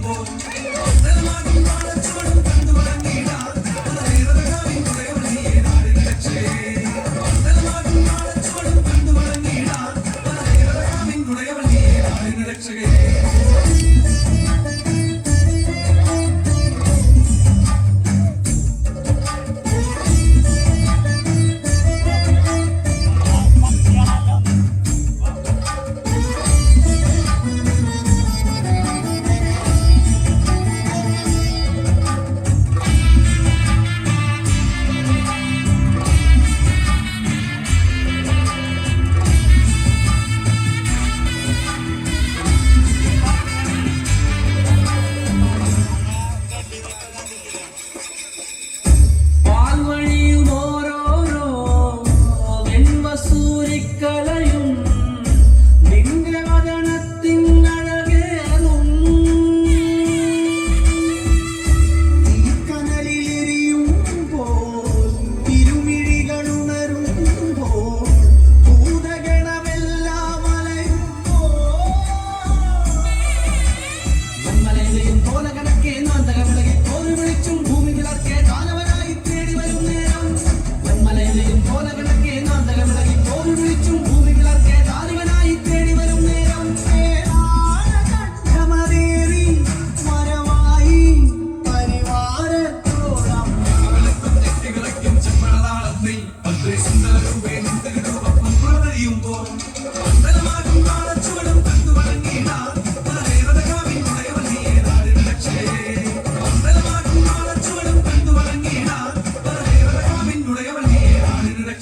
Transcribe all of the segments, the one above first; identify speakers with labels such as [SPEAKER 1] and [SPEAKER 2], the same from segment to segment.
[SPEAKER 1] tiempo.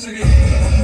[SPEAKER 1] isso.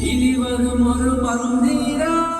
[SPEAKER 1] ഇനി വരും ഒരു പന്തീരാ.